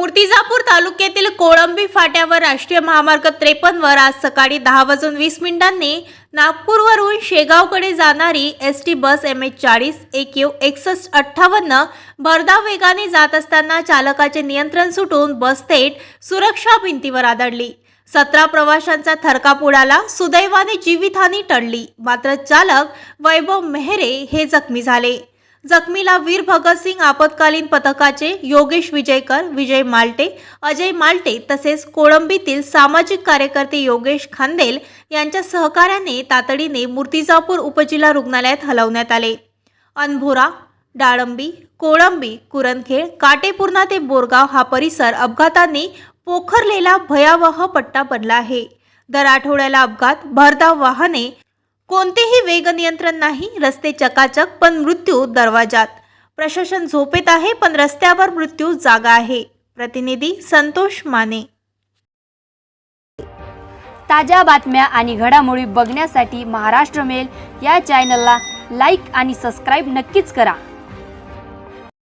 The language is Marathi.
मूर्तिजापूर तालुक्यातील कोळंबी फाट्यावर राष्ट्रीय महामार्ग त्रेपन्नवर आज सकाळी दहा वाजून वीस मिनिटांनी नागपूरवरून शेगावकडे जाणारी S T bus M H चाळीस एक यू एकसष्ट अठ्ठावन्न भरधाव वेगाने जात असताना चालकाचे नियंत्रण सुटून बस थेट सुरक्षा भिंतीवर आदळली. सतरा प्रवाशांचा थरकाप उडाला सुदैवाने जीवितहानी टळली. मात्र चालक वैभव मेहरे हे जखमी झाले. जखमीला वीर भगतसिंग आपत्कालीन पथकाचे योगेश विजयकर विजय माल्टे अजय माल्टे तसेच कोळंबीतील सामाजिक कार्यकर्ते योगेश खांदेल यांच्या सहकार्याने तातडीने मूर्तिजापूर उपजिल्हा रुग्णालयात हलवण्यात आले. अनभोरा डाळंबी कोळंबी कुरणखेळ काटेपूर्णा ते बोरगाव हा परिसर अपघातांनी पोखरलेला भयावह पट्टा बनला आहे. दर आठवड्याला अपघात भरधाव वाहने कोणतेही वेग नियंत्रण नाही रस्ते चकाचक पण मृत्यू दरवाजात प्रशासन झोपेत आहे पण रस्त्यावर मृत्यू जागा आहे. प्रतिनिधी संतोष माने. ताज्या बातम्या आणि घडामोडी बघण्यासाठी महाराष्ट्र मेल या चॅनलला लाईक आणि सबस्क्राईब नक्कीच करा.